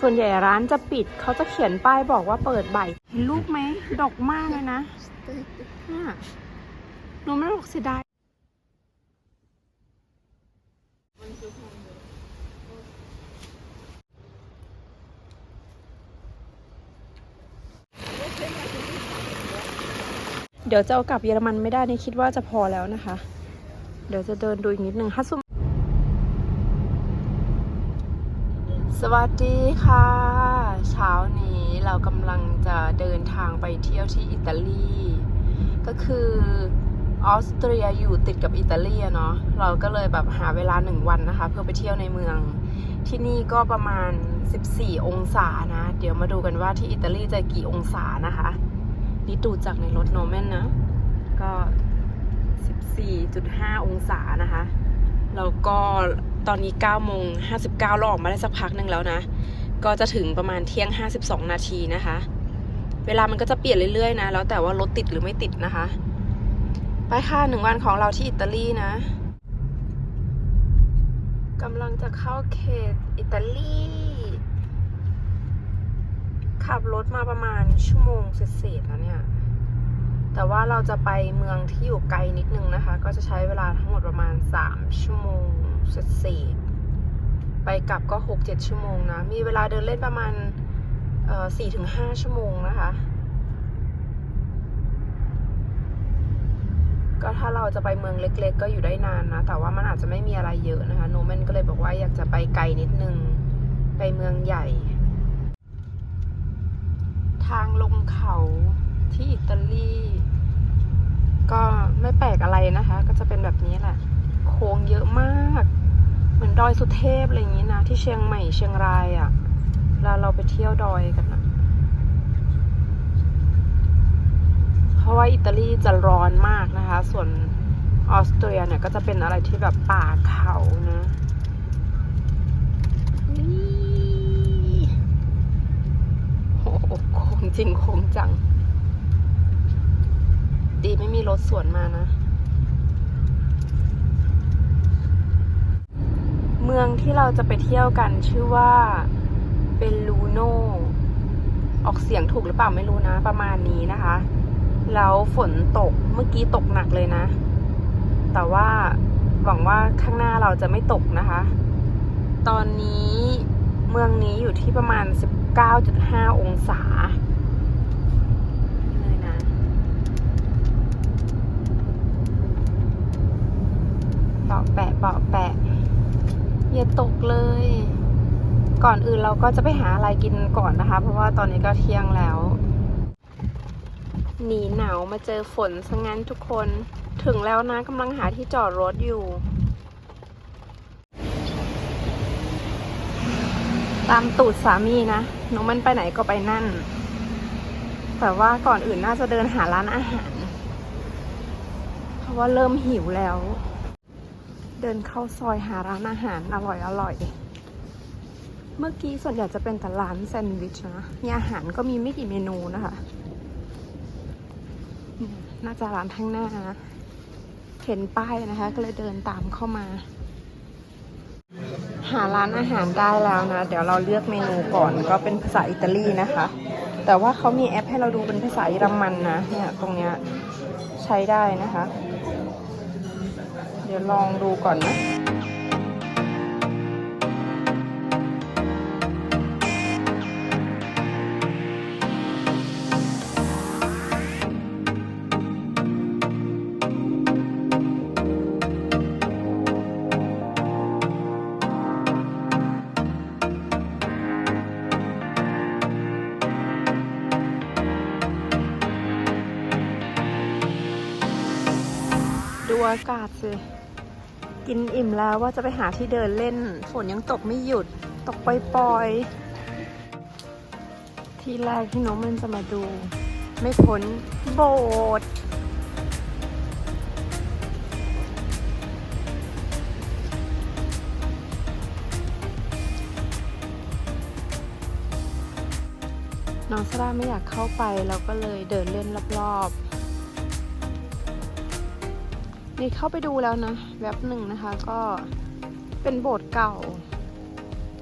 ส่วนใหญ่ร้านจะปิดเขาจะเขียนป้ายบอกว่าเปิดบ่ายเห็นลูกไหมดอกมากเลยนะเนี่ยหนูไม่รู้เสียดายเดี๋ยวจะเอากลับเยอรมันไม่ได้นี่คิดว่าจะพอแล้วนะคะ เดี๋ยวจะเดินดูอีกนิดนึงถ้าซุ สวัสดีค่ะ เช้านี้เรากำลังจะเดินทางไปเที่ยวที่อิตาลี ก็คือออสเตรียอยู่ติดกับอิตาลีเนาะเราก็เลยแบบหาเวลาหนึ่งวันนะคะ เพื่อไปเที่ยวในเมือง ที่นี่ก็ประมาณ 14 องศานะ เดี๋ยวมาดูกันว่าที่อิตาลีจะกี่องศานะคะนี่ดูจากในรถโนแมนนะ ก็ 14.5 องศานะคะแล้วก็ ตอนนี้9โมง59เราออกมาได้สักพักหนึ่งแล้วนะ ก็จะถึงประมาณเที่ยง 52 นาทีนะคะ เวลามันก็จะเปลี่ยนเรื่อยๆนะ แล้วแต่ว่ารถติดหรือไม่ติดนะคะ ไปค่ะหนึ่งวันของเราที่อิตาลีนะกำลังจะเข้าเขตอิตาลี ขับรถมาประมาณชั่วโมงเศษๆแล้วเนี่ย แต่ว่าเราจะไปเมืองที่อยู่ไกลนิดนึงนะคะ ก็จะใช้เวลาทั้งหมดประมาณ 3 ชั่วโมง เศษไปกลับก็ 6-7 ชั่วโมงนะ มีเวลาเดินเล่นประมาณเอ่อ4-5ชั่วโมงนะคะ ก็ถ้าเราจะไปเมืองเล็ก ๆ ก็อยู่ได้นานนะ แต่ว่ามันอาจจะไม่มีอะไรเยอะนะคะ โนแมนก็เลยบอกว่าอยากจะไปไกลนิดนึง ไปเมืองใหญ่ ทางลงเขาที่อิตาลี ก็ไม่แปลกอะไรนะคะ ก็จะเป็นแบบนี้แหละ ค้งเยอะมาก เหมือนดอยสุเทพอะไรอย่างนี้นะ ที่เชียงใหม่เชียงรายอะ่ะแล้วเราไปเที่ยวดอยกันนะเพราะว่าอิตาลีจะร้อนมากนะคะ ส่วนออสเตรียเนี่ยก็จะเป็นอะไรที่แบบป่าเขานะนี่โอ้โหโค้งจริงโค้งจัง ดีไม่มีรถสวนมานะ เมืองที่เราจะไปเที่ยวกันชื่อว่าเบลูโน ออกเสียงถูกหรือเปล่าไม่รู้นะ ประมาณนี้นะคะ แล้วฝนตกเมื่อกี้ตกหนักเลยนะ แต่ว่าหวังว่าข้างหน้าเราจะไม่ตกนะคะ ตอนนี้เมืองนี้อยู่ที่ประมาณ 19.5 องศาเลยนะ เปาะแปะเปาะแปะ อย่าตกเลย ก่อนอื่น เราก็จะไปหาอะไรกินก่อนนะคะ เพราะว่าตอนนี้ก็เที่ยงแล้ว หนีหนาวมาเจอฝนซะงั้นทุกคนถึงแล้วนะกำลังหาที่จอดรถอยู่ ตามตูดสามีนะน้องมันไปไหนก็ไปนั่น แต่ว่าก่อนอื่นน่าจะเดินหาร้านอาหาร เพราะว่าเริ่มหิวแล้ว เดินเข้าซอยหาร้านอาหารอร่อยอร่อย เมื่อกี้ส่วนใหญ่จะเป็นแต่ร้านแซนด์วิชนะ มีอาหารก็มีไม่กี่เมนูนะคะ น่าจะร้านข้างหน้านะ เห็นป้ายนะคะ ก็เลยเดินตามเข้ามา หาร้านอาหารได้แล้วนะ เดี๋ยวเราเลือกเมนูก่อนก็เป็นภาษาอิตาลีนะคะ แต่ว่าเขามีแอปให้เราดูเป็นภาษาเยอรมันนะ เนี่ยตรงเนี้ยใช้ได้นะคะ เดี๋ยวลองดูก่อนนะ อากาศสิ กินอิ่มแล้วว่าจะไปหาที่เดินเล่น ฝนยังตกไม่หยุด ตกปล่อยๆ ที่แรกที่น้องมันจะมาดู ไม่พ้นโบสถ์น้องสราไม่อยากเข้าไปเราก็เลยเดินเล่นรอบๆ นี่เข้าไปดูแล้วนะแว็บหนึ่งนะคะก็เป็นโบสถ์เก่า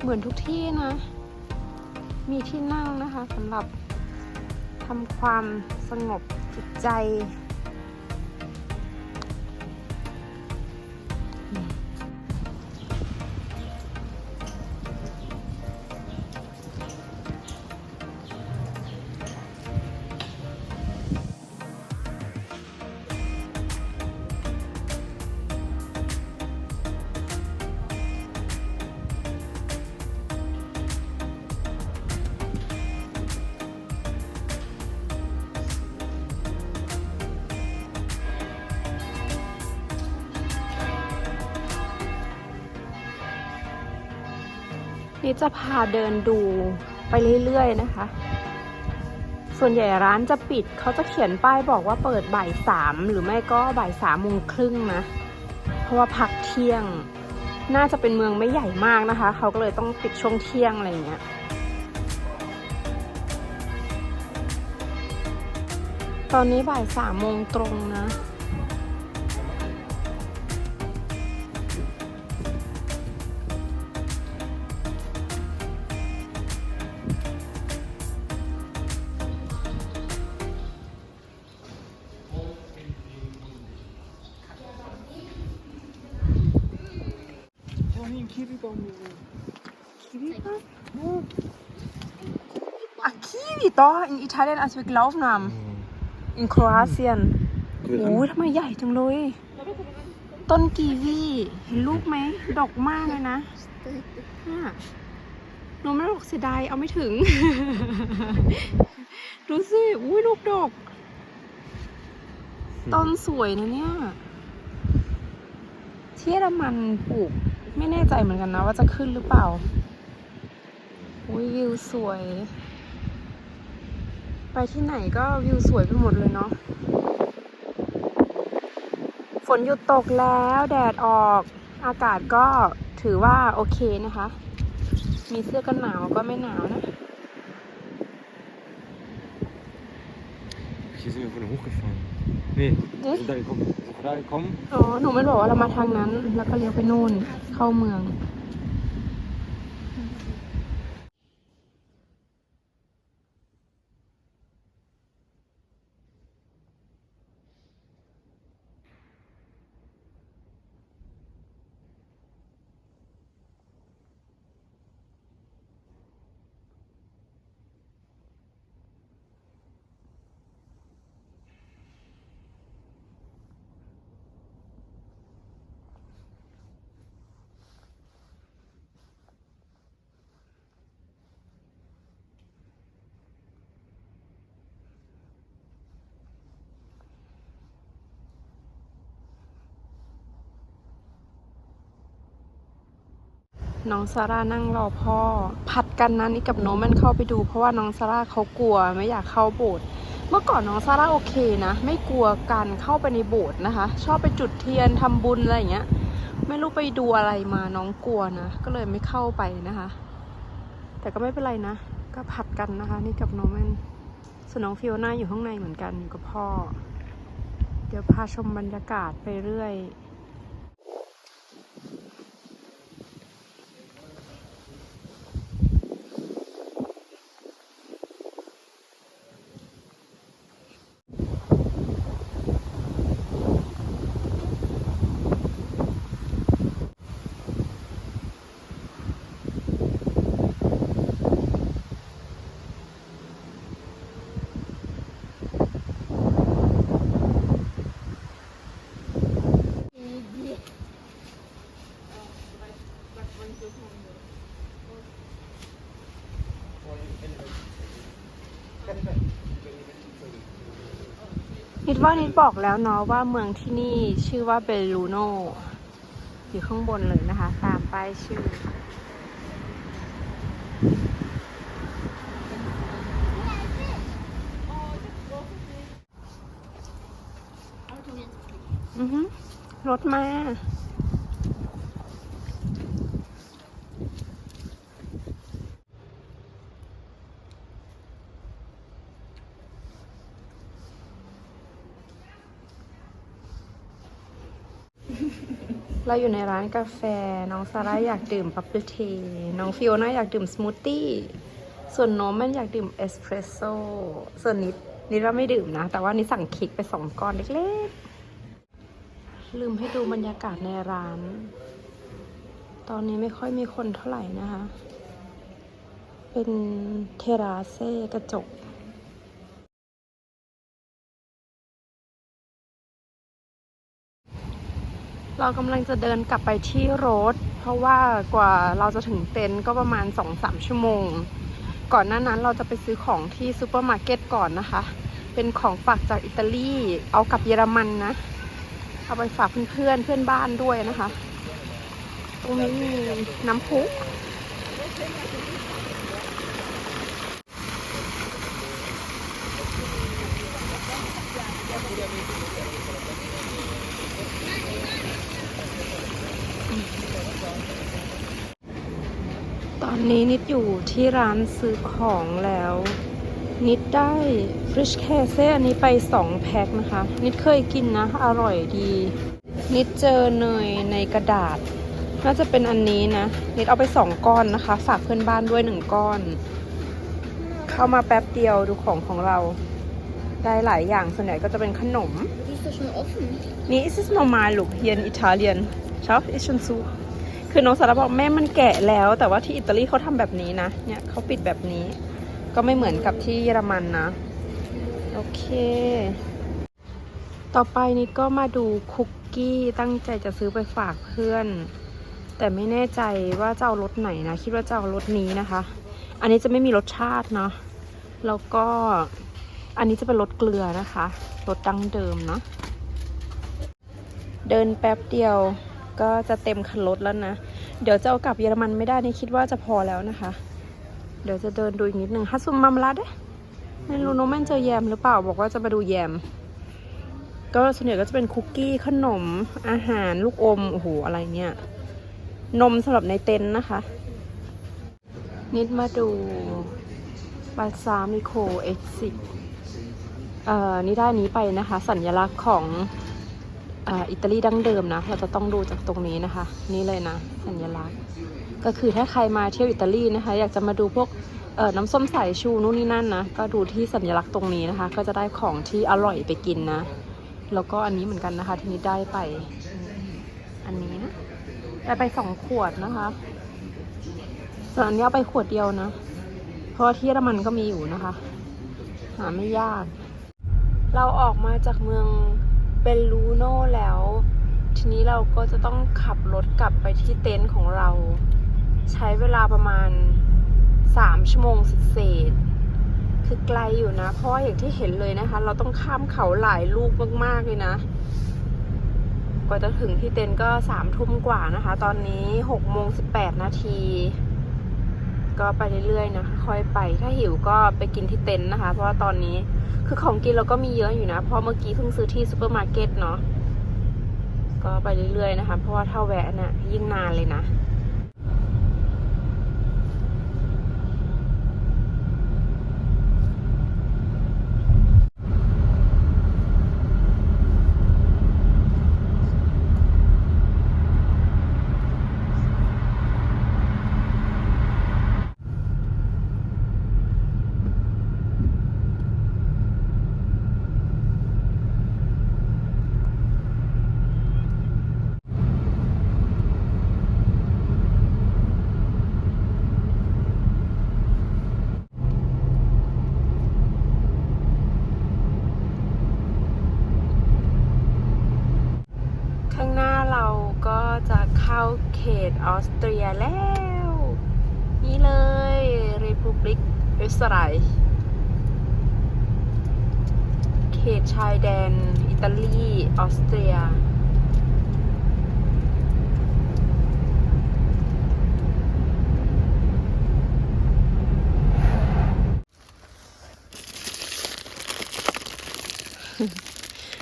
เหมือนทุกที่นะ มีที่นั่งนะคะสำหรับทำความสงบจิตใจ นี่จะพาเดินดูไปเรื่อยๆนะคะ ส่วนใหญ่ร้านจะปิดเขาจะเขียนป้ายบอกว่าเปิดบ่ายสามหรือไม่ก็บ่ายสามโมงครึ่งนะ เพราะว่าพักเที่ยง น่าจะเป็นเมืองไม่ใหญ่มากนะคะ เขาก็เลยต้องปิดช่วงเที่ยงอะไรอย่างเงี้ยตอนนี้บ่ายสามโมงตรงนะ Ah, Kiwi, doch, in Italien, als wir gelaufen haben. In Kroatien. โอ้ยทำไมใหญ่จังเลย ต้นกีวีเห็นลูกไหม ดอกมากเลยนะเนี่ยหนูไม่ดอกเสียดาย เอาไม่ถึง ดูสิ อุ้ยลูกดกต้นสวยนะเนี่ย ที่เยอรมันปลูก ไม่แน่ใจเหมือนกันนะว่าจะขึ้นหรือเปล่า อุ้ยวิวสวย ไปที่ไหนก็วิวสวยไปหมดเลยเนาะ ฝนหยุดตกแล้วแดดออก อากาศก็ถือว่าโอเคนะคะ มีเสื้อกันหนาวก็ไม่หนาวนะ Hier sind wir vorne hochgefahren. Nee, Nee? so da gekommen. So da gekommen. อ๋อ หนูไม่บอกว่าเรามาทางนั้น แล้วก็เลี้ยวไปนู่น เข้าเมือง น้องซาร่านั่งรอพ่อ ผัดกันนะนี่กับโนมันเข้าไปดู เพราะว่าน้องซาร่าเขากลัวไม่อยากเข้าโบสถ์เมื่อก่อนน้องซาร่าโอเคนะ ไม่กลัวการเข้าไปในโบสถ์นะคะ ชอบไปจุดเทียนทำบุญอะไรอย่างเงี้ย ไม่รู้ไปดูอะไรมาน้องกลัวนะ ก็เลยไม่เข้าไปนะคะ แต่ก็ไม่เป็นไรนะ ก็ผัดกันนะคะ นี่กับโนมันส่วนน้องฟิโอน่าอยู่ข้างในเหมือนกันอยู่กับพ่อ เดี๋ยวพาชมบรรยากาศไปเรื่อย นิดว่านิดบอกแล้วเนาะว่าเมืองที่นี่ชื่อว่าเบลูโนอยู่ข้างบนเลยนะคะ ตามป้ายชื่อ อือรถมา เราอยู่ในร้านกาแฟ น้องซาร่าอยากดื่มบับเบิลเทน้องฟิโอน่าอยากดื่มสมูทตี้ ส่วนโน้มมันอยากดื่มเอสเพรสโซ่ ส่วนนิดนิดว่าไม่ดื่มนะ แต่ว่านิดสั่งเค้กไปสองก้อนเล็กๆ ลืมให้ดูบรรยากาศในร้าน ตอนนี้ไม่ค่อยมีคนเท่าไหร่นะคะ เป็นเทราเซ่กระจก เรากำลังจะเดินกลับไปที่รถ เพราะว่ากว่าเราจะถึงเต็นท์ก็ประมาณ 2-3 ชั่วโมง ก่อนหน้านั้นเราจะไปซื้อของที่ซูเปอร์มาร์เก็ตก่อนนะคะ เป็นของฝากจากอิตาลี เอากลับเยอรมันนะ เอาไปฝากเพื่อนๆเพื่อนบ้านด้วยนะคะ ตรงนี้มีน้ำพุ ตอนนี้นิดอยู่ที่ร้านซื้อของแล้ว นิดได้ Fish c a s e อันนี้ไป 2 แพ็คนะคะ นิดเคยกินนะ อร่อยดี นิดเจอเนยในกระดาษ น่าจะเป็นอันนี้นะ นิดเอาไป 2 ก้อนนะคะ ฝากเพื่อนบ้านด้วย 1 ก้อน เข้ามาแป๊บเดียวดูของของเรา ได้หลายอย่างส่วนใหญ่ก็จะเป็นขนม Die ist doch schon offen. Nee, es ist normal, look, hier in Italien. Schau, ist schon zu. คือน้องสารบอกแม่มันแกะแล้ว แต่ว่าที่อิตาลีเขาทำแบบนี้นะ เนี่ยเขาปิดแบบนี้ ก็ไม่เหมือนกับที่เยอรมันนะ โอเค ต่อไปนี้ก็มาดูคุกกี้ตั้งใจจะซื้อไปฝากเพื่อน แต่ไม่แน่ใจว่าจะเอารสไหนนะ คิดว่าจะเอารสนี้นะคะ อันนี้จะไม่มีรสชาติเนาะแล้วก็อันนี้จะเป็นรสเกลือนะคะรสดั้งเดิมเนาะเดินแป๊บเดียวก็จะเต็มคันรถแล้วนะ เดี๋ยวจะเอากลับเยอรมันไม่ได้นี่คิดว่าจะพอแล้วนะคะ เดี๋ยวจะเดินดูอีกนิดนึงฮัสซุมมัมลาเดะไม่รู้โนแมนเจอแยมหรือเปล่าบอกว่าจะมาดูแยม ก็ส่วนใหญ่ก็จะเป็นคุกกี้ขนมอาหารลูกอมโอ้โหอะไรเนี่ย นมสำหรับในเต็นท์นะคะ นิดมาดูบาซามิโคเอ็กซิเอ่อนี่ได้นนี้ไปนะคะ สัญลักษณ์ของ อิตาลีดั้งเดิมนะ เราจะต้องดูจากตรงนี้นะคะ นี่เลยนะสัญลักษณ์ ก็คือถ้าใครมาเที่ยวอิตาลีนะคะ อยากจะมาดูพวกน้ำส้มสายชูนู่นนี่นั่นนะ ก็ดูที่สัญลักษณ์ตรงนี้นะคะ ก็จะได้ของที่อร่อยไปกินนะ แล้วก็อันนี้เหมือนกันนะคะ ที่นี้ได้ไป อันนี้นะได้ไปสองขวดนะคะส่วนอันนี้เอาไปขวดเดียวนะ เพราะที่เยอรมันก็มีอยู่นะคะ หาไม่ยาก เราออกมาจากเมือง เบลลูโน่แล้ว ทีนี้เราก็จะต้องขับรถกลับไปที่เต็นท์ของเรา ใช้เวลาประมาณ 3 ชั่วโมงเศษคือไกลอยู่นะ เพราะอย่างที่เห็นเลยนะคะ เราต้องข้ามเขาหลายลูกมากๆเลยนะ กว่าจะถึงที่เต็นท์ก็สามทุ่มกว่านะคะ ตอนนี้6โมง18นาที ก็ไปเรื่อยๆนะคะค่อยไป ถ้าหิวก็ไปกินที่เต็นท์นะคะ เพราะว่าตอนนี้คือของกินเราก็มีเยอะอยู่นะ เพราะเมื่อกี้เพิ่งซื้อที่ซูเปอร์มาร์เก็ตเนาะก็ไปเรื่อยๆนะคะ เพราะว่าถ้าแวะนะ่ะยิ่งนานเลยนะ ข้างหน้าเราก็จะเข้าเขต ออสเตรียแล้ว นี่เลย Republic Österreich เขตชายแดน อิตาลี ออสเตรีย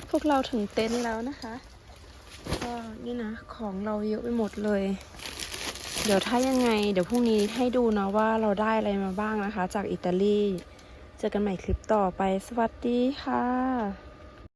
พวกเราถึงเต็นท์แล้วนะคะ ก็นี่นะ ของเราเยอะไปหมดเลย เดี๋ยวถ้ายังไง เดี๋ยวพรุ่งนี้ให้ดูนะว่าเราได้อะไรมาบ้างนะคะ จากอิตาลี เจอกันใหม่คลิปต่อไป สวัสดีค่ะ